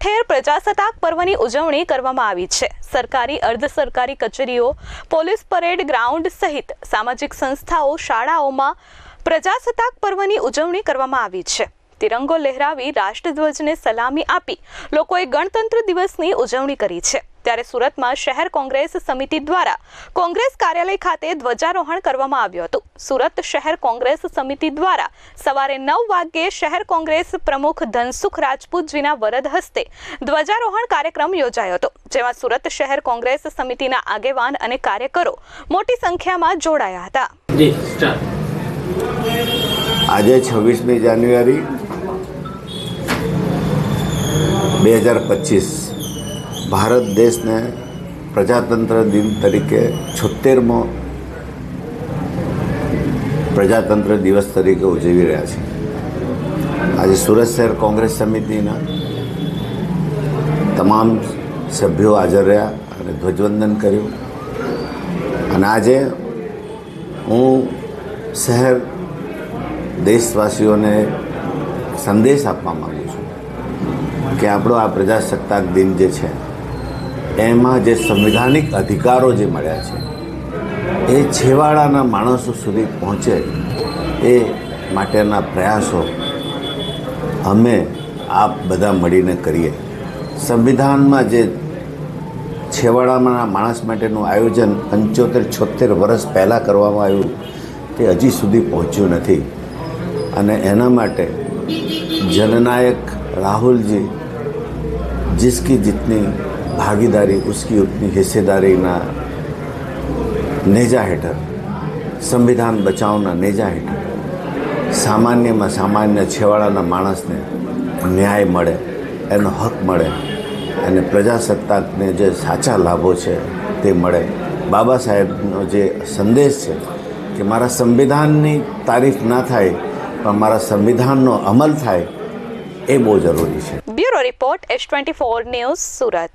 ઠેર પ્રજાસત્તાક પર્વની ઉજવણી કરવામાં આવી છે. સરકારી, અર્ધ સરકારી કચેરીઓ, પોલીસ પરેડ ગ્રાઉન્ડ સહિત સામાજિક સંસ્થાઓ, શાળાઓમાં પ્રજાસત્તાક પર્વની ઉજવણી કરવામાં આવી છે. તિરંગો લહેરાવી રાષ્ટ્રધ્વજને સલામી આપી લોકોએ ગણતંત્ર દિવસની ઉજવણી કરી છે. ત્યારે સુરતમાં શહેર કોંગ્રેસ સમિતિ દ્વારા કોંગ્રેસ કાર્યાલય ખાતે ધ્વજારોહણ કરવામાં આવ્યું હતું. સુરત શહેર કોંગ્રેસ સમિતિ દ્વારા સવારે નવ વાગ્યે શહેર કોંગ્રેસ પ્રમુખ ધનસુખ રાજપૂતજીના વરદ હસ્તે ધ્વજારોહણ કાર્યક્રમ યોજાયો હતો જેમાં સુરત શહેર કોંગ્રેસ સમિતિના આગેવાન અને કાર્યકરો મોટી સંખ્યામાં જોડાયા હતા. આજે છવ્વીસમી જાન્યુઆરી બે હજાર પચીસ. ભારત દેશને પ્રજાતંત્ર દિન તરીકે છોતેરમો પ્રજાતંત્ર દિવસ તરીકે ઉજવી રહ્યા છે. આજે સુરત શહેર કોંગ્રેસ સમિતિના તમામ સભ્યો હાજર રહ્યા અને ધ્વજવંદન કર્યું. અને આજે હું શહેર દેશવાસીઓને સંદેશ આપવા માગું છું કે આપણો આ પ્રજાસત્તાક દિન જે છે એમાં જે સંવિધાનિક અધિકારો જે મળ્યા છે, એ છેવાડાના માણસો સુધી પહોંચે એ માટેના પ્રયાસો અમે આપ બધા મળીને કરીએ. સંવિધાનમાં જે છેવાડામાંના માણસ માટેનું આયોજન પંચોતેર છોતેર વર્ષ પહેલાં કરવામાં આવ્યું, તે હજી સુધી પહોંચ્યું નથી. અને એના માટે જનનાયક રાહુલજી જિસકી જીતની ભાગીદારી ઉસકી ઉતની હિસ્સેદારીના નેજા હેઠળ સંવિધાન બચાવના નેજા હેઠળ સામાન્યમાં સામાન્ય છેવાડાના માણસને ન્યાય મળે એનો હક મળે અને પ્રજાસત્તાકને જે સાચા લાભો છે તે મળે બાબા સાહેબનો જે સંદેશ છે કે મારા સંવિધાનની તારીફ ના થાય પણ મારા સંવિધાનનો અમલ થાય એ બહુ જરૂરી છે bureau report S twenty four news Surat